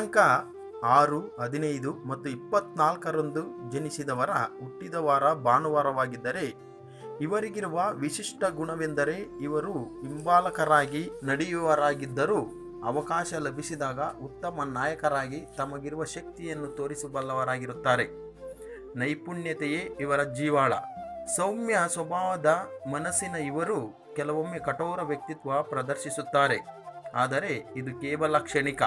ದಿನಾಂಕ ಆರು, ಹದಿನೈದು ಮತ್ತು ಇಪ್ಪತ್ನಾಲ್ಕರಂದು ಜನಿಸಿದವರ ಹುಟ್ಟಿದ ವಾರ ಭಾನುವಾರವಾಗಿದ್ದರೆ ಇವರಿಗಿರುವ ವಿಶಿಷ್ಟ ಗುಣವೆಂದರೆ ಇವರು ಹಿಂಬಾಲಕರಾಗಿ ನಡೆಯುವರಾಗಿದ್ದರೂ ಅವಕಾಶ ಲಭಿಸಿದಾಗ ಉತ್ತಮ ನಾಯಕರಾಗಿ ತಮಗಿರುವ ಶಕ್ತಿಯನ್ನು ತೋರಿಸಬಲ್ಲವರಾಗಿರುತ್ತಾರೆ. ನೈಪುಣ್ಯತೆಯೇ ಇವರ ಜೀವಾಳ. ಸೌಮ್ಯ ಸ್ವಭಾವದ ಮನಸ್ಸಿನ ಇವರು ಕೆಲವೊಮ್ಮೆ ಕಠೋರ ವ್ಯಕ್ತಿತ್ವ ಪ್ರದರ್ಶಿಸುತ್ತಾರೆ. ಆದರೆ ಇದು ಕೇವಲ ಕ್ಷಣಿಕ.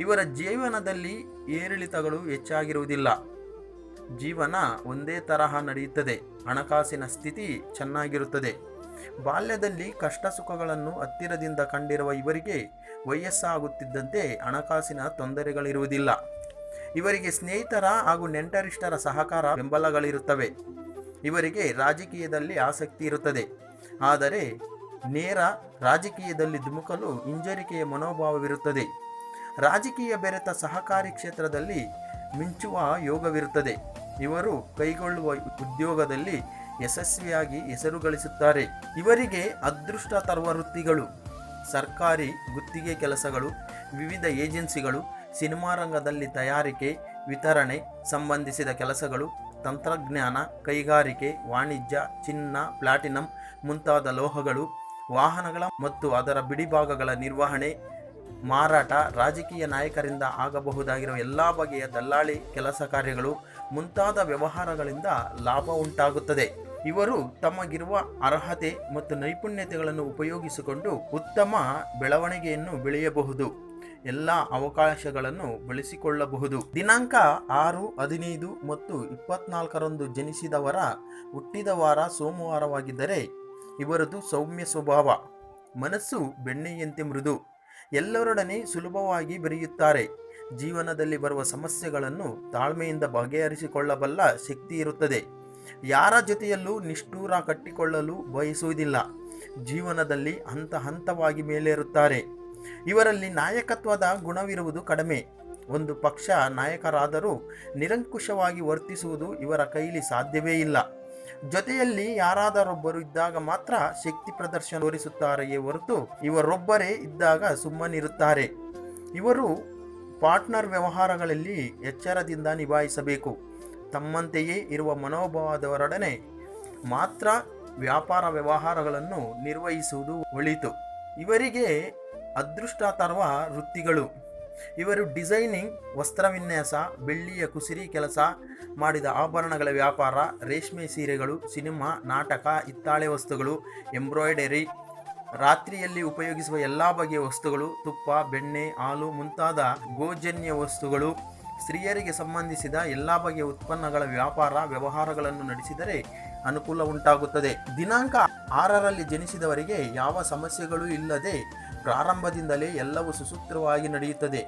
ಇವರ ಜೀವನದಲ್ಲಿ ಏರಿಳಿತಗಳು ಹೆಚ್ಚಾಗಿರುವುದಿಲ್ಲ. ಜೀವನ ಒಂದೇ ತರಹ ನಡೆಯುತ್ತದೆ. ಹಣಕಾಸಿನ ಸ್ಥಿತಿ ಚೆನ್ನಾಗಿರುತ್ತದೆ. ಬಾಲ್ಯದಲ್ಲಿ ಕಷ್ಟ ಸುಖಗಳನ್ನು ಹತ್ತಿರದಿಂದ ಕಂಡಿರುವ ಇವರಿಗೆ ವಯಸ್ಸಾಗುತ್ತಿದ್ದಂತೆ ಹಣಕಾಸಿನ ತೊಂದರೆಗಳಿರುವುದಿಲ್ಲ. ಇವರಿಗೆ ಸ್ನೇಹಿತರ ಹಾಗೂ ನೆಂಟರಿಷ್ಟರ ಸಹಕಾರ ಬೆಂಬಲಗಳಿರುತ್ತವೆ. ಇವರಿಗೆ ರಾಜಕೀಯದಲ್ಲಿ ಆಸಕ್ತಿ ಇರುತ್ತದೆ. ಆದರೆ ನೇರ ರಾಜಕೀಯದಲ್ಲಿ ಧುಮುಕಲು ಹಿಂಜರಿಕೆಯ ಮನೋಭಾವವಿರುತ್ತದೆ. ರಾಜಕೀಯ ಬೆರೆತ ಸಹಕಾರಿ ಕ್ಷೇತ್ರದಲ್ಲಿ ಮಿಂಚುವ ಯೋಗವಿರುತ್ತದೆ. ಇವರು ಕೈಗೊಳ್ಳುವ ಉದ್ಯೋಗದಲ್ಲಿ ಯಶಸ್ವಿಯಾಗಿ ಹೆಸರು ಗಳಿಸುತ್ತಾರೆ. ಇವರಿಗೆ ಅದೃಷ್ಟ ತರುವ ವೃತ್ತಿಗಳು, ಸರ್ಕಾರಿ ಗುತ್ತಿಗೆ ಕೆಲಸಗಳು, ವಿವಿಧ ಏಜೆನ್ಸಿಗಳು, ಸಿನಿಮಾ ರಂಗದಲ್ಲಿ ತಯಾರಿಕೆ, ವಿತರಣೆ ಸಂಬಂಧಿಸಿದ ಕೆಲಸಗಳು, ತಂತ್ರಜ್ಞಾನ, ಕೈಗಾರಿಕೆ, ವಾಣಿಜ್ಯ, ಚಿನ್ನ, ಪ್ಲಾಟಿನಂ ಮುಂತಾದ ಲೋಹಗಳು, ವಾಹನಗಳ ಮತ್ತು ಅದರ ಬಿಡಿಭಾಗಗಳ ನಿರ್ವಹಣೆ ಮಾರಾಟ ರಾಜಕೀಯ ನಾಯಕರಿಂದ ಆಗಬಹುದಾಗಿರುವ ಎಲ್ಲ ಬಗೆಯ ದಲ್ಲಾಳಿ ಕೆಲಸ ಕಾರ್ಯಗಳು ಮುಂತಾದ ವ್ಯವಹಾರಗಳಿಂದ ಲಾಭ ಉಂಟಾಗುತ್ತದೆ. ಇವರು ತಮಗಿರುವ ಅರ್ಹತೆ ಮತ್ತು ನೈಪುಣ್ಯತೆಗಳನ್ನು ಉಪಯೋಗಿಸಿಕೊಂಡು ಉತ್ತಮ ಬೆಳವಣಿಗೆಯನ್ನು ಬೆಳೆಯಬಹುದು. ಎಲ್ಲ ಅವಕಾಶಗಳನ್ನು ಬಳಸಿಕೊಳ್ಳಬಹುದು. ದಿನಾಂಕ ಆರು, ಹದಿನೈದು ಮತ್ತು ಇಪ್ಪತ್ನಾಲ್ಕರಂದು ಜನಿಸಿದವರ ಹುಟ್ಟಿದ ವಾರ ಸೋಮವಾರವಾಗಿದ್ದರೆ ಇವರದು ಸೌಮ್ಯ ಸ್ವಭಾವ. ಮನಸ್ಸು ಬೆಣ್ಣೆಯಂತೆ ಮೃದು. ಎಲ್ಲರೊಡನೆ ಸುಲಭವಾಗಿ ಬೆರೆಯುತ್ತಾರೆ. ಜೀವನದಲ್ಲಿ ಬರುವ ಸಮಸ್ಯೆಗಳನ್ನು ತಾಳ್ಮೆಯಿಂದ ಬಗೆಹರಿಸಿಕೊಳ್ಳಬಲ್ಲ ಶಕ್ತಿ ಇರುತ್ತದೆ. ಯಾರ ಜೊತೆಯಲ್ಲೂ ನಿಷ್ಠೂರ ಕಟ್ಟಿಕೊಳ್ಳಲು ಬಯಸುವುದಿಲ್ಲ. ಜೀವನದಲ್ಲಿ ಹಂತ ಹಂತವಾಗಿ ಮೇಲೇರುತ್ತಾರೆ. ಇವರಲ್ಲಿ ನಾಯಕತ್ವದ ಗುಣವಿರುವುದು ಕಡಿಮೆ. ಒಂದು ಪಕ್ಷ ನಾಯಕರಾದರೂ ನಿರಂಕುಶವಾಗಿ ವರ್ತಿಸುವುದು ಇವರ ಕೈಲಿ ಸಾಧ್ಯವೇ ಇಲ್ಲ. ಜೊತೆಯಲ್ಲಿ ಯಾರಾದರೊಬ್ಬರು ಇದ್ದಾಗ ಮಾತ್ರ ಶಕ್ತಿ ಪ್ರದರ್ಶನ ತೋರಿಸುತ್ತಾರೆಯೇ ಹೊರತು ಇವರೊಬ್ಬರೇ ಇದ್ದಾಗ ಸುಮ್ಮನಿರುತ್ತಾರೆ. ಇವರು ಪಾರ್ಟ್ನರ್ ವ್ಯವಹಾರಗಳಲ್ಲಿ ಎಚ್ಚರದಿಂದ ನಿಭಾಯಿಸಬೇಕು. ತಮ್ಮಂತೆಯೇ ಇರುವ ಮನೋಭಾವದವರೊಡನೆ ಮಾತ್ರ ವ್ಯಾಪಾರ ವ್ಯವಹಾರಗಳನ್ನು ನಿರ್ವಹಿಸುವುದು ಒಳಿತು. ಇವರಿಗೆ ಅದೃಷ್ಟ ತರುವ ವೃತ್ತಿಗಳು. ಇವರು ಡಿಸೈನಿಂಗ್, ವಸ್ತ್ರ ವಿನ್ಯಾಸ, ಬೆಳ್ಳಿಯ ಕುಸಿರಿ ಕೆಲಸ ಮಾಡಿದ ಆಭರಣಗಳ ವ್ಯಾಪಾರ, ರೇಷ್ಮೆ ಸೀರೆಗಳು, ಸಿನಿಮಾ, ನಾಟಕ, ಹಿತ್ತಾಳೆ ವಸ್ತುಗಳು, ಎಂಬ್ರಾಯ್ಡರಿ, ರಾತ್ರಿಯಲ್ಲಿ ಉಪಯೋಗಿಸುವ ಎಲ್ಲ ಬಗೆಯ ವಸ್ತುಗಳು, ತುಪ್ಪ, ಬೆಣ್ಣೆ, ಹಾಲು ಮುಂತಾದ ಗೋಜನ್ಯ ವಸ್ತುಗಳು, ಸ್ತ್ರೀಯರಿಗೆ ಸಂಬಂಧಿಸಿದ ಎಲ್ಲ ಬಗೆಯ ಉತ್ಪನ್ನಗಳ ವ್ಯಾಪಾರ, ವ್ಯವಹಾರಗಳನ್ನು ನಡೆಸಿದರೆ ಅನುಕೂಲ ಉಂಟಾಗುತ್ತದೆ. ದಿನಾಂಕ ಆರರಲ್ಲಿ ಜನಿಸಿದವರಿಗೆ ಯಾವ ಸಮಸ್ಯೆಗಳು ಇಲ್ಲದೆ ಪ್ರಾರಂಭದಿಂದಲೇ ಎಲ್ಲವೂ ಸುಸೂತ್ರವಾಗಿ ನಡೆಯುತ್ತದೆ.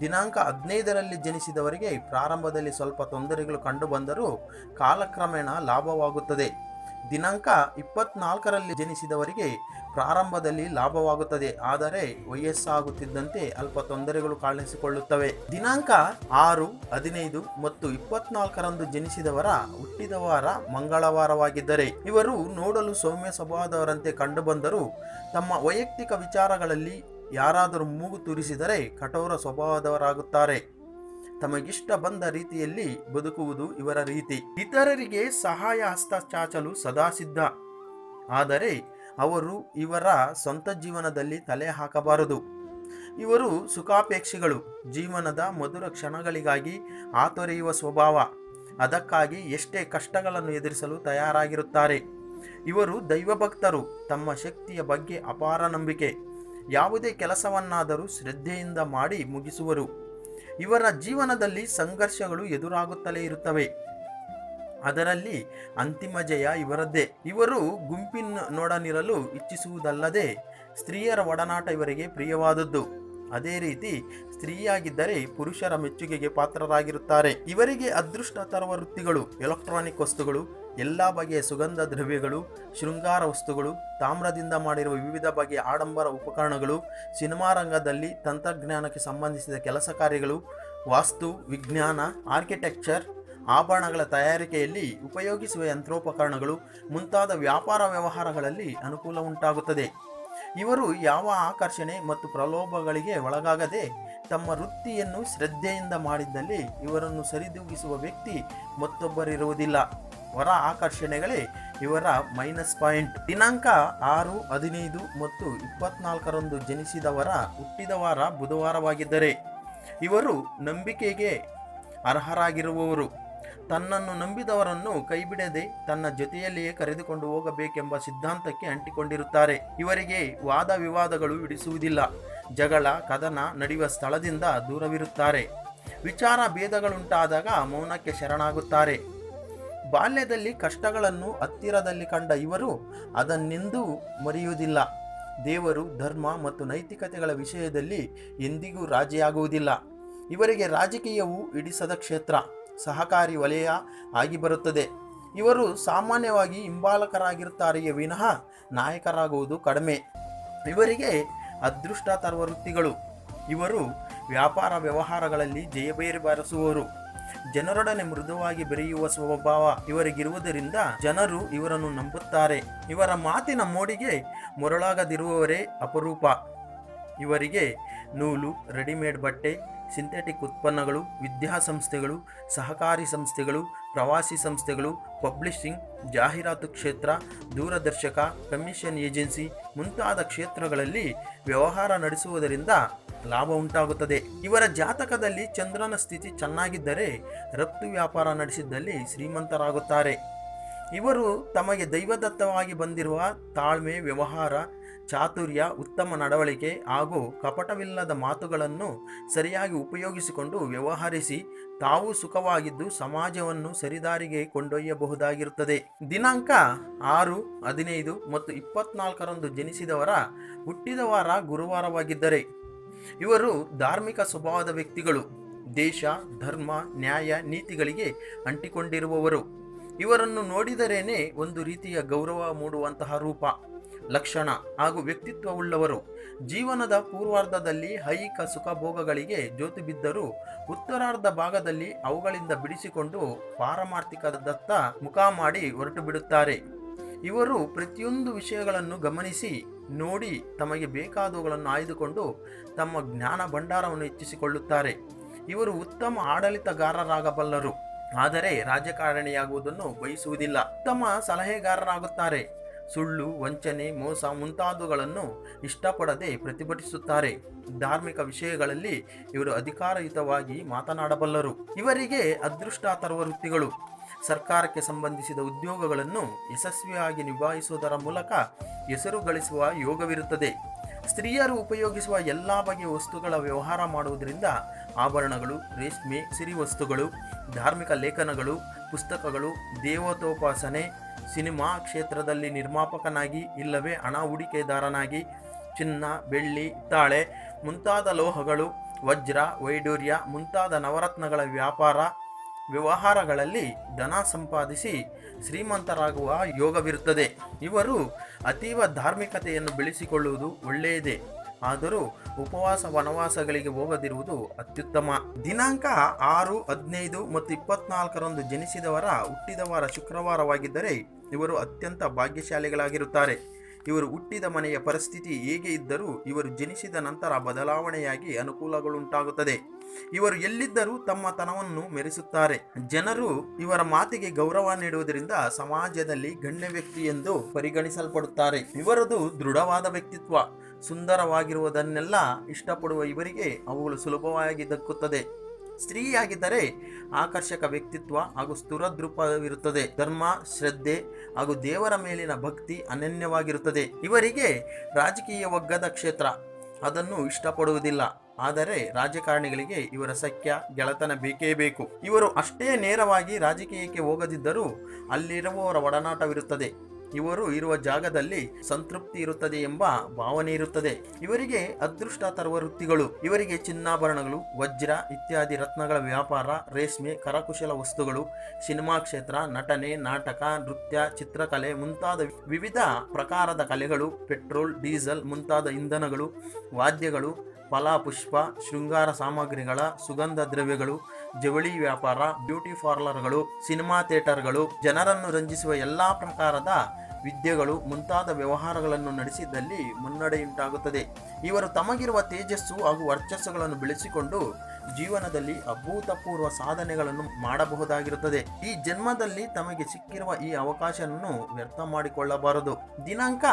ದಿನಾಂಕ ಹದಿನೈದರಲ್ಲಿ ಜನಿಸಿದವರಿಗೆ ಪ್ರಾರಂಭದಲ್ಲಿ ಸ್ವಲ್ಪ ತೊಂದರೆಗಳು ಕಂಡುಬಂದರೂ ಕಾಲಕ್ರಮೇಣ ಲಾಭವಾಗುತ್ತದೆ. ದಿನಾಂಕ ಇಪ್ಪತ್ನಾಲ್ಕರಲ್ಲಿ ಜನಿಸಿದವರಿಗೆ ಪ್ರಾರಂಭದಲ್ಲಿ ಲಾಭವಾಗುತ್ತದೆ. ಆದರೆ ವಯಸ್ಸಾಗುತ್ತಿದ್ದಂತೆ ಅಲ್ಪ ತೊಂದರೆಗಳು ಕಾಣಿಸಿಕೊಳ್ಳುತ್ತವೆ. ದಿನಾಂಕ ಆರು, ಹದಿನೈದು ಮತ್ತು ಇಪ್ಪತ್ನಾಲ್ಕರಂದು ಜನಿಸಿದವರ ಹುಟ್ಟಿದ ವಾರ ಮಂಗಳವಾರವಾಗಿದ್ದರೆ, ಇವರು ನೋಡಲು ಸೌಮ್ಯ ಸ್ವಭಾವದವರಂತೆ ಕಂಡುಬಂದರೂ, ತಮ್ಮ ವೈಯಕ್ತಿಕ ವಿಚಾರಗಳಲ್ಲಿ ಯಾರಾದರೂ ಮೂಗು ತೂರಿಸಿದರೆ ಕಠೋರ ಸ್ವಭಾವದವರಾಗುತ್ತಾರೆ. ತಮಗಿಷ್ಟ ಬಂದ ರೀತಿಯಲ್ಲಿ ಬದುಕುವುದು ಇವರ ರೀತಿ. ಇತರರಿಗೆ ಸಹಾಯ ಹಸ್ತ ಚಾಚಲು ಸದಾ ಸಿದ್ಧ. ಆದರೆ ಅವರು ಇವರ ಸ್ವಂತ ಜೀವನದಲ್ಲಿ ತಲೆ ಹಾಕಬಾರದು. ಇವರು ಸುಖಾಪೇಕ್ಷಿಗಳು. ಜೀವನದ ಮಧುರ ಕ್ಷಣಗಳಿಗಾಗಿ ಆತೊರೆಯುವ ಸ್ವಭಾವ. ಅದಕ್ಕಾಗಿ ಎಷ್ಟೇ ಕಷ್ಟಗಳನ್ನು ಎದುರಿಸಲು ತಯಾರಾಗಿರುತ್ತಾರೆ. ಇವರು ದೈವಭಕ್ತರು. ತಮ್ಮ ಶಕ್ತಿಯ ಬಗ್ಗೆ ಅಪಾರ ನಂಬಿಕೆ. ಯಾವುದೇ ಕೆಲಸವನ್ನಾದರೂ ಶ್ರದ್ಧೆಯಿಂದ ಮಾಡಿ ಮುಗಿಸುವರು. ಇವರ ಜೀವನದಲ್ಲಿ ಸಂಘರ್ಷಗಳು ಎದುರಾಗುತ್ತಲೇ ಇರುತ್ತವೆ. ಅದರಲ್ಲಿ ಅಂತಿಮ ಜಯ ಇವರದ್ದೇ. ಇವರು ಗುಂಪಿನೊಡನಿರಲು ಇಚ್ಛಿಸುವುದಲ್ಲದೆ, ಸ್ತ್ರೀಯರ ಒಡನಾಟ ಇವರಿಗೆ ಪ್ರಿಯವಾದದ್ದು. ಅದೇ ರೀತಿ ಸ್ತ್ರೀಯಾಗಿದ್ದರೆ ಪುರುಷರ ಮೆಚ್ಚುಗೆಗೆ ಪಾತ್ರರಾಗಿರುತ್ತಾರೆ. ಇವರಿಗೆ ಅದೃಷ್ಟ ತರುವ ವೃತ್ತಿಗಳು, ಎಲೆಕ್ಟ್ರಾನಿಕ್ ವಸ್ತುಗಳು, ಎಲ್ಲ ಬಗೆಯ ಸುಗಂಧ ದ್ರವ್ಯಗಳು, ಶೃಂಗಾರ ವಸ್ತುಗಳು, ತಾಮ್ರದಿಂದ ಮಾಡಿರುವ ವಿವಿಧ ಬಗೆಯ ಆಡಂಬರ ಉಪಕರಣಗಳು, ಸಿನಿಮಾ ರಂಗದಲ್ಲಿ ತಂತ್ರಜ್ಞಾನಕ್ಕೆ ಸಂಬಂಧಿಸಿದ ಕೆಲಸ ಕಾರ್ಯಗಳು, ವಾಸ್ತು, ವಿಜ್ಞಾನ, ಆರ್ಕಿಟೆಕ್ಚರ್, ಆಭರಣಗಳ ತಯಾರಿಕೆಯಲ್ಲಿ ಉಪಯೋಗಿಸುವ ಯಂತ್ರೋಪಕರಣಗಳು, ಮುಂತಾದ ವ್ಯಾಪಾರ ವ್ಯವಹಾರಗಳಲ್ಲಿ ಅನುಕೂಲ ಉಂಟಾಗುತ್ತದೆ. ಇವರು ಯಾವ ಆಕರ್ಷಣೆ ಮತ್ತು ಪ್ರಲೋಭಗಳಿಗೆ ಒಳಗಾಗದೆ ತಮ್ಮ ವೃತ್ತಿಯನ್ನು ಶ್ರದ್ಧೆಯಿಂದ ಮಾಡಿದ್ದಲ್ಲಿ ಇವರನ್ನು ಸರಿದೂಗಿಸುವ ವ್ಯಕ್ತಿ ಮತ್ತೊಬ್ಬರಿರುವುದಿಲ್ಲ. ಹೊರ ಆಕರ್ಷಣೆಗಳೇ ಇವರ ಮೈನಸ್ ಪಾಯಿಂಟ್. ದಿನಾಂಕ ಆರು, ಹದಿನೈದು ಮತ್ತು ಇಪ್ಪತ್ನಾಲ್ಕರಂದು ಜನಿಸಿದವರ ಹುಟ್ಟಿದ ವಾರ ಬುಧವಾರವಾಗಿದ್ದರೆ ಇವರು ನಂಬಿಕೆಗೆ ಅರ್ಹರಾಗಿರುವವರು. ತನ್ನನ್ನು ನಂಬಿದವರನ್ನು ಕೈಬಿಡದೆ ತನ್ನ ಜೊತೆಯಲ್ಲಿಯೇ ಕರೆದುಕೊಂಡು ಹೋಗಬೇಕೆಂಬ ಸಿದ್ಧಾಂತಕ್ಕೆ ಅಂಟಿಕೊಂಡಿರುತ್ತಾರೆ. ಇವರಿಗೆ ವಾದ ವಿವಾದಗಳು ಹಿಡಿಸುವುದಿಲ್ಲ ಜಗಳ, ಕದನ ನಡೆಯುವ ಸ್ಥಳದಿಂದ ದೂರವಿರುತ್ತಾರೆ. ವಿಚಾರ ಭೇದಗಳುಂಟಾದಾಗ ಮೌನಕ್ಕೆ ಶರಣಾಗುತ್ತಾರೆ. ಬಾಲ್ಯದಲ್ಲಿ ಕಷ್ಟಗಳನ್ನು ಹತ್ತಿರದಲ್ಲಿ ಕಂಡ ಇವರು ಅದನ್ನೆಂದೂ ಮರೆಯುವುದಿಲ್ಲ. ದೇವರು, ಧರ್ಮ ಮತ್ತು ನೈತಿಕತೆಗಳ ವಿಷಯದಲ್ಲಿ ಎಂದಿಗೂ ರಾಜಿಯಾಗುವುದಿಲ್ಲ. ಇವರಿಗೆ ರಾಜಕೀಯವು ಇಡಿಸದ ಕ್ಷೇತ್ರ. ಸಹಕಾರಿ ವಲಯ ಆಗಿ ಬರುತ್ತದೆ. ಇವರು ಸಾಮಾನ್ಯವಾಗಿ ಹಿಂಬಾಲಕರಾಗಿರುತ್ತಾರೆಯೇ ವಿನಃ ನಾಯಕರಾಗುವುದು ಕಡಿಮೆ. ಇವರಿಗೆ ಅದೃಷ್ಟ ತರುವ ವೃತ್ತಿಗಳು. ಇವರು ವ್ಯಾಪಾರ ವ್ಯವಹಾರಗಳಲ್ಲಿ ಜಯಬೇರಿ ಬಾರಿಸುವವರು ಜನರೊಡನೆ ಮೃದುವಾಗಿ ಬೆರೆಯುವ ಸ್ವಭಾವ ಇವರಿಗಿರುವುದರಿಂದ ಜನರು ಇವರನ್ನು ನಂಬುತ್ತಾರೆ. ಇವರ ಮಾತಿನ ಮೋಡಿಗೆ ಮೊರಳಾಗದಿರುವವರೇ ಅಪರೂಪ. ಇವರಿಗೆ ನೂಲು, ರೆಡಿಮೇಡ್ ಬಟ್ಟೆ ಸಿಂಥೆಟಿಕ್ ಉತ್ಪನ್ನಗಳು, ವಿದ್ಯಾಸಂಸ್ಥೆಗಳು, ಸಹಕಾರಿ ಸಂಸ್ಥೆಗಳು, ಪ್ರವಾಸಿ ಸಂಸ್ಥೆಗಳು, ಪಬ್ಲಿಷಿಂಗ್, ಜಾಹೀರಾತು ಕ್ಷೇತ್ರ, ದೂರದರ್ಶಕ, ಕಮಿಷನ್ ಏಜೆನ್ಸಿ ಮುಂತಾದ ಕ್ಷೇತ್ರಗಳಲ್ಲಿ ವ್ಯವಹಾರ ನಡೆಸುವುದರಿಂದ ಲಾಭ ಉಂಟಾಗುತ್ತದೆ. ಇವರ ಜಾತಕದಲ್ಲಿ ಚಂದ್ರನ ಸ್ಥಿತಿ ಚೆನ್ನಾಗಿದ್ದರೆ ರಫ್ತು ವ್ಯಾಪಾರ ನಡೆಸಿದ್ದಲ್ಲಿ ಶ್ರೀಮಂತರಾಗುತ್ತಾರೆ. ಇವರು ತಮಗೆ ದೈವದತ್ತವಾಗಿ ಬಂದಿರುವ ತಾಳ್ಮೆ, ವ್ಯವಹಾರ ಚಾತುರ್ಯ, ಉತ್ತಮ ನಡವಳಿಕೆ ಹಾಗೂ ಕಪಟವಿಲ್ಲದ ಮಾತುಗಳನ್ನು ಸರಿಯಾಗಿ ಉಪಯೋಗಿಸಿಕೊಂಡು ವ್ಯವಹರಿಸಿ, ತಾವು ಸುಖವಾಗಿದ್ದು ಸಮಾಜವನ್ನು ಸರಿದಾರಿಗೆ ಕೊಂಡೊಯ್ಯಬಹುದಾಗಿರುತ್ತದೆ. ದಿನಾಂಕ ಆರು, ಹದಿನೈದು ಮತ್ತು ಇಪ್ಪತ್ನಾಲ್ಕರಂದು ಜನಿಸಿದವರ ಹುಟ್ಟಿದ ವಾರ ಗುರುವಾರವಾಗಿದ್ದರೆ. ಇವರು ಧಾರ್ಮಿಕ ಸ್ವಭಾವದ ವ್ಯಕ್ತಿಗಳು. ದೇಶ, ಧರ್ಮ, ನ್ಯಾಯ, ನೀತಿಗಳಿಗೆ ಅಂಟಿಕೊಂಡಿರುವವರು. ಇವರನ್ನು ನೋಡಿದರೇನೆ ಒಂದು ರೀತಿಯ ಗೌರವ ಮೂಡುವಂತಹ ರೂಪ. ಲಕ್ಷಣ ಹಾಗೂ ವ್ಯಕ್ತಿತ್ವವುಳ್ಳವರು. ಜೀವನದ ಪೂರ್ವಾರ್ಧದಲ್ಲಿ ಹೈಕ ಸುಖ ಭೋಗಗಳಿಗೆ ಜೋತು ಬಿದ್ದರೂ ಉತ್ತರಾರ್ಧ ಭಾಗದಲ್ಲಿ ಅವುಗಳಿಂದ ಬಿಡಿಸಿಕೊಂಡು ಪಾರಮಾರ್ಥಿಕದತ್ತ ಮುಖ ಮಾಡಿ ಹೊರಟು ಬಿಡುತ್ತಾರೆ ಇವರು ಪ್ರತಿಯೊಂದು ವಿಷಯಗಳನ್ನು ಗಮನಿಸಿ, ನೋಡಿ, ತಮಗೆ ಬೇಕಾದವುಗಳನ್ನು ಆಯ್ದುಕೊಂಡು ತಮ್ಮ ಜ್ಞಾನ ಭಂಡಾರವನ್ನು ಹೆಚ್ಚಿಸಿಕೊಳ್ಳುತ್ತಾರೆ. ಇವರು ಉತ್ತಮ ಆಡಳಿತಗಾರರಾಗಬಲ್ಲರು. ಆದರೆ ರಾಜಕಾರಣಿಯಾಗುವುದನ್ನು ಬಯಸುವುದಿಲ್ಲ. ಉತ್ತಮ ಸಲಹೆಗಾರರಾಗುತ್ತಾರೆ. ಸುಳ್ಳು, ವಂಚನೆ, ಮೋಸ ಮುಂತಾದವುಗಳನ್ನು ಇಷ್ಟಪಡದೆ ಪ್ರತಿಭಟಿಸುತ್ತಾರೆ. ಧಾರ್ಮಿಕ ವಿಷಯಗಳಲ್ಲಿ ಇವರು ಅಧಿಕಾರಯುತವಾಗಿ ಮಾತನಾಡಬಲ್ಲರು. ಇವರಿಗೆ ಅದೃಷ್ಟ ತರುವ ವೃತ್ತಿಗಳು. ಸರ್ಕಾರಕ್ಕೆ ಸಂಬಂಧಿಸಿದ ಉದ್ಯೋಗಗಳನ್ನು ಯಶಸ್ವಿಯಾಗಿ ನಿಭಾಯಿಸುವುದರ ಮೂಲಕ ಹೆಸರು ಗಳಿಸುವ ಯೋಗವಿರುತ್ತದೆ. ಸ್ತ್ರೀಯರು ಉಪಯೋಗಿಸುವ ಎಲ್ಲ ಬಗೆಯ ವಸ್ತುಗಳ ವ್ಯವಹಾರ ಮಾಡುವುದರಿಂದ ಆಭರಣಗಳು, ರೇಷ್ಮೆ, ಸಿರಿ ವಸ್ತುಗಳು, ಧಾರ್ಮಿಕ ಲೇಖನಗಳು, ಪುಸ್ತಕಗಳು ದೇವತೋಪಾಸನೆ ಸಿನಿಮಾ ಕ್ಷೇತ್ರದಲ್ಲಿ ನಿರ್ಮಾಪಕನಾಗಿ ಇಲ್ಲವೇ ಹಣ ಹೂಡಿಕೆದಾರನಾಗಿ ಚಿನ್ನ, ಬೆಳ್ಳಿ, ತಾಳೆ, ಮುಂತಾದ ಲೋಹಗಳು, ವಜ್ರ ವೈಡೂರ್ಯ ಮುಂತಾದ ನವರತ್ನಗಳ ವ್ಯಾಪಾರ ವ್ಯವಹಾರಗಳಲ್ಲಿ ಧನ ಸಂಪಾದಿಸಿ ಶ್ರೀಮಂತರಾಗುವ ಯೋಗವಿರುತ್ತದೆ. ಇವರು ಅತೀವ ಧಾರ್ಮಿಕತೆಯನ್ನು ಬೆಳೆಸಿಕೊಳ್ಳುವುದು ಒಳ್ಳೆಯದೇ. ಆದರೂ ಉಪವಾಸ ವನವಾಸಗಳಿಗೆ ಹೋಗದಿರುವುದು ಅತ್ಯುತ್ತಮ. ದಿನಾಂಕ ಆರು, ಹದಿನೈದು ಮತ್ತು ಇಪ್ಪತ್ನಾಲ್ಕರಂದು ಜನಿಸಿದವರ ಹುಟ್ಟಿದ ವಾರ ಶುಕ್ರವಾರವಾಗಿದ್ದರೆ ಇವರು ಅತ್ಯಂತ ಭಾಗ್ಯಶಾಲಿಗಳಾಗಿರುತ್ತಾರೆ. ಇವರು ಹುಟ್ಟಿದ ಮನೆಯ ಪರಿಸ್ಥಿತಿ ಹೇಗೆ ಇದ್ದರೂ ಇವರು ಜನಿಸಿದ ನಂತರ ಬದಲಾವಣೆಯಾಗಿ ಅನುಕೂಲಗಳುಂಟಾಗುತ್ತದೆ. ಇವರು ಎಲ್ಲಿದ್ದರೂ ತಮ್ಮ ತನವನ್ನು ಮೆರೆಸುತ್ತಾರೆ. ಜನರು ಇವರ ಮಾತಿಗೆ ಗೌರವ ನೀಡುವುದರಿಂದ ಸಮಾಜದಲ್ಲಿ ಗಣ್ಯ ವ್ಯಕ್ತಿ ಎಂದು ಪರಿಗಣಿಸಲ್ಪಡುತ್ತಾರೆ. ಇವರದು ದೃಢವಾದ ವ್ಯಕ್ತಿತ್ವ. ಸುಂದರವಾಗಿರುವುದನ್ನೆಲ್ಲ ಇಷ್ಟಪಡುವ ಇವರಿಗೆ ಅವುಗಳು ಸುಲಭವಾಗಿ ದಕ್ಕುತ್ತದೆ. ಸ್ತ್ರೀಯಾಗಿದ್ದರೆ ಆಕರ್ಷಕ ವ್ಯಕ್ತಿತ್ವ ಹಾಗೂ ಸ್ಥುರದೃಪವಿರುತ್ತದೆ ಧರ್ಮ, ಶ್ರದ್ಧೆ ಹಾಗೂ ದೇವರ ಮೇಲಿನ ಭಕ್ತಿ ಅನನ್ಯವಾಗಿರುತ್ತದೆ. ಇವರಿಗೆ ರಾಜಕೀಯ ಒಗ್ಗದ ಕ್ಷೇತ್ರ, ಅದನ್ನು ಇಷ್ಟಪಡುವುದಿಲ್ಲ. ಆದರೆ ರಾಜಕಾರಣಿಗಳಿಗೆ ಇವರ ಸಖ್ಯ, ಗೆಳತನ ಬೇಕೇ ಬೇಕು. ಇವರು ಅಷ್ಟೇ ನೇರವಾಗಿ ರಾಜಕೀಯಕ್ಕೆ ಹೋಗದಿದ್ದರೂ ಅಲ್ಲಿರುವವರ ಒಡನಾಟವಿರುತ್ತದೆ. ಇವರು ಇರುವ ಜಾಗದಲ್ಲಿ ಸಂತೃಪ್ತಿ ಇರುತ್ತದೆ ಎಂಬ ಭಾವನೆ ಇರುತ್ತದೆ. ಇವರಿಗೆ ಅದೃಷ್ಟ ತರುವ ವೃತ್ತಿಗಳು, ಇವರಿಗೆ ಚಿನ್ನಾಭರಣಗಳು, ವಜ್ರ ಇತ್ಯಾದಿ ರತ್ನಗಳ ವ್ಯಾಪಾರ, ರೇಷ್ಮೆ, ಕರಕುಶಲ ವಸ್ತುಗಳು, ಸಿನಿಮಾ ಕ್ಷೇತ್ರ, ನಟನೆ, ನಾಟಕ, ನೃತ್ಯ, ಚಿತ್ರಕಲೆ ಮುಂತಾದ ವಿವಿಧ ಪ್ರಕಾರದ ಕಲೆಗಳು, ಪೆಟ್ರೋಲ್, ಡೀಸೆಲ್ ಮುಂತಾದ ಇಂಧನಗಳು, ವಾದ್ಯಗಳು ಫಲಪುಷ್ಪ ಶೃಂಗಾರ ಸಾಮಗ್ರಿಗಳ, ಸುಗಂಧ ದ್ರವ್ಯಗಳು, ಜವಳಿ ವ್ಯಾಪಾರ, ಬ್ಯೂಟಿ ಪಾರ್ಲರ್ಗಳು, ಸಿನಿಮಾ ಥಿಯೇಟರ್ಗಳು, ಜನರನ್ನು ರಂಜಿಸುವ ಎಲ್ಲಾ ಪ್ರಕಾರದ ವಿದ್ಯೆಗಳು ಮುಂತಾದ ವ್ಯವಹಾರಗಳನ್ನು ನಡೆಸಿದಲ್ಲಿ ಮುನ್ನಡೆಯುಂಟಾಗುತ್ತದೆ. ಇವರು ತಮಗಿರುವ ತೇಜಸ್ಸು ಹಾಗೂ ವರ್ಚಸ್ಸುಗಳನ್ನು ಬೆಳೆಸಿಕೊಂಡು ಜೀವನದಲ್ಲಿ ಅಭೂತಪೂರ್ವ ಸಾಧನೆಗಳನ್ನು ಮಾಡಬಹುದಾಗಿರುತ್ತದೆ. ಈ ಜನ್ಮದಲ್ಲಿ ತಮಗೆ ಸಿಕ್ಕಿರುವ ಈ ಅವಕಾಶವನ್ನು ವ್ಯರ್ಥ ಮಾಡಿಕೊಳ್ಳಬಾರದು. ದಿನಾಂಕ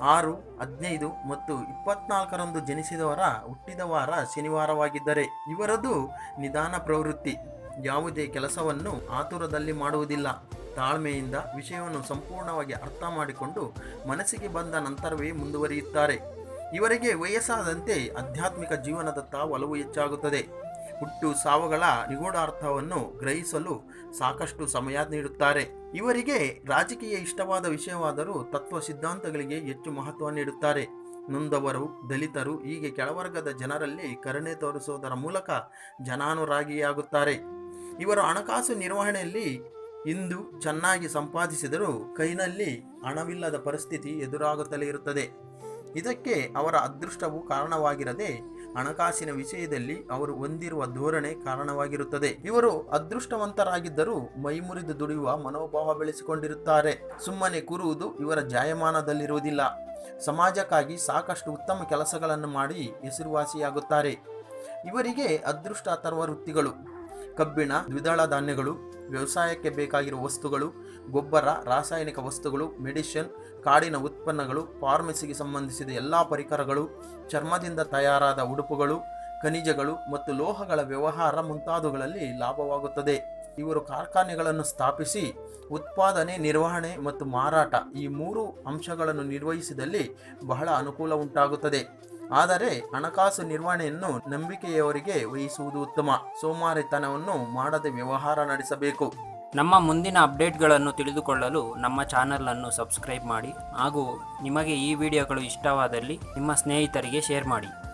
ಆರು, ಹದಿನೈದು ಮತ್ತು ಇಪ್ಪತ್ನಾಲ್ಕರಂದು ಜನಿಸಿದವರ ಹುಟ್ಟಿದ ವಾರ ಶನಿವಾರವಾಗಿದ್ದರೆ ಇವರದು ನಿಧಾನ ಪ್ರವೃತ್ತಿ. ಯಾವುದೇ ಕೆಲಸವನ್ನು ಆತುರದಲ್ಲಿ ಮಾಡುವುದಿಲ್ಲ. ತಾಳ್ಮೆಯಿಂದ ವಿಷಯವನ್ನು ಸಂಪೂರ್ಣವಾಗಿ ಅರ್ಥ ಮಾಡಿಕೊಂಡು ಮನಸ್ಸಿಗೆ ಬಂದ ನಂತರವೇ ಮುಂದುವರಿಯುತ್ತಾರೆ. ಇವರಿಗೆ ವಯಸ್ಸಾದಂತೆ ಆಧ್ಯಾತ್ಮಿಕ ಜೀವನದತ್ತ ಒಲವು ಹೆಚ್ಚಾಗುತ್ತದೆ. ಹುಟ್ಟು ಸಾವುಗಳ ನಿಗೂಢಾರ್ಥವನ್ನು ಗ್ರಹಿಸಲು ಸಾಕಷ್ಟು ಸಮಯ ನೀಡುತ್ತಾರೆ. ಇವರಿಗೆ ರಾಜಕೀಯ ಇಷ್ಟವಾದ ವಿಷಯವಾದರೂ ತತ್ವ ಸಿದ್ಧಾಂತಗಳಿಗೆ ಹೆಚ್ಚು ಮಹತ್ವ ನೀಡುತ್ತಾರೆ. ನೊಂದವರು, ದಲಿತರು, ಹೀಗೆ ಕೆಳವರ್ಗದ ಜನರಲ್ಲಿ ಕರುಣೆ ತೋರಿಸುವುದರ ಮೂಲಕ ಜನಾನುರಾಗಿಯಾಗುತ್ತಾರೆ. ಇವರು ಹಣಕಾಸು ನಿರ್ವಹಣೆಯಲ್ಲಿ ಇಂದು ಚೆನ್ನಾಗಿ ಸಂಪಾದಿಸಿದರೂ ಕೈನಲ್ಲಿ ಹಣವಿಲ್ಲದ ಪರಿಸ್ಥಿತಿ ಎದುರಾಗುತ್ತಲೇ ಇರುತ್ತದೆ. ಇದಕ್ಕೆ ಅವರ ಅದೃಷ್ಟವು ಕಾರಣವಾಗಿರದೆ ಹಣಕಾಸಿನ ವಿಷಯದಲ್ಲಿ ಅವರು ಹೊಂದಿರುವ ಧೋರಣೆ ಕಾರಣವಾಗಿರುತ್ತದೆ. ಇವರು ಅದೃಷ್ಟವಂತರಾಗಿದ್ದರೂ ಮೈಮುರಿದು ದುಡಿಯುವ ಮನೋಭಾವ ಬೆಳೆಸಿಕೊಂಡಿರುತ್ತಾರೆ. ಸುಮ್ಮನೆ ಕೂರುವುದು ಇವರ ಜಾಯಮಾನದಲ್ಲಿರುವುದಿಲ್ಲ. ಸಮಾಜಕ್ಕಾಗಿ ಸಾಕಷ್ಟು ಉತ್ತಮ ಕೆಲಸಗಳನ್ನು ಮಾಡಿ ಹೆಸರುವಾಸಿಯಾಗುತ್ತಾರೆ. ಇವರಿಗೆ ಅದೃಷ್ಟ ತರುವ ವೃತ್ತಿಗಳು. ಕಬ್ಬಿಣ, ದ್ವಿದಳ ಧಾನ್ಯಗಳು, ವ್ಯವಸಾಯಕ್ಕೆ ಬೇಕಾಗಿರುವ ವಸ್ತುಗಳು, ಗೊಬ್ಬರ, ರಾಸಾಯನಿಕ ವಸ್ತುಗಳು ಮೆಡಿಸಿನ್ ಕಾಡಿನ ಉತ್ಪನ್ನಗಳು, ಫಾರ್ಮಸಿಗೆ ಸಂಬಂಧಿಸಿದ ಎಲ್ಲ ಪರಿಕರಗಳು, ಚರ್ಮದಿಂದ ತಯಾರಾದ ಉಡುಪುಗಳು, ಖನಿಜಗಳು ಮತ್ತು ಲೋಹಗಳ ವ್ಯವಹಾರ ಮುಂತಾದವುಗಳಲ್ಲಿ ಲಾಭವಾಗುತ್ತದೆ. ಇವರು ಕಾರ್ಖಾನೆಗಳನ್ನು ಸ್ಥಾಪಿಸಿ ಉತ್ಪಾದನೆ, ನಿರ್ವಹಣೆ ಮತ್ತು ಮಾರಾಟ ಈ ಮೂರು ಅಂಶಗಳನ್ನು ನಿರ್ವಹಿಸಿದಲ್ಲಿ ಬಹಳ ಅನುಕೂಲ ಉಂಟಾಗುತ್ತದೆ. ಆದರೆ ಹಣಕಾಸು ನಿರ್ವಹಣೆಯನ್ನು ನಂಬಿಕೆಯವರಿಗೆ ವಹಿಸುವುದು ಉತ್ತಮ. ಸೋಮಾರಿತನವನ್ನು ಮಾಡದೆ ವ್ಯವಹಾರ ನಡೆಸಬೇಕು. ನಮ್ಮ ಮುಂದಿನ ಅಪ್ಡೇಟ್ಗಳನ್ನು ತಿಳಿದುಕೊಳ್ಳಲು ನಮ್ಮ ಚಾನಲನ್ನು ಸಬ್ಸ್ಕ್ರೈಬ್ ಮಾಡಿ ಹಾಗೂ ನಿಮಗೆ ಈ ವಿಡಿಯೋಗಳು ಇಷ್ಟವಾದಲ್ಲಿ ನಿಮ್ಮ ಸ್ನೇಹಿತರಿಗೆ ಶೇರ್ ಮಾಡಿ.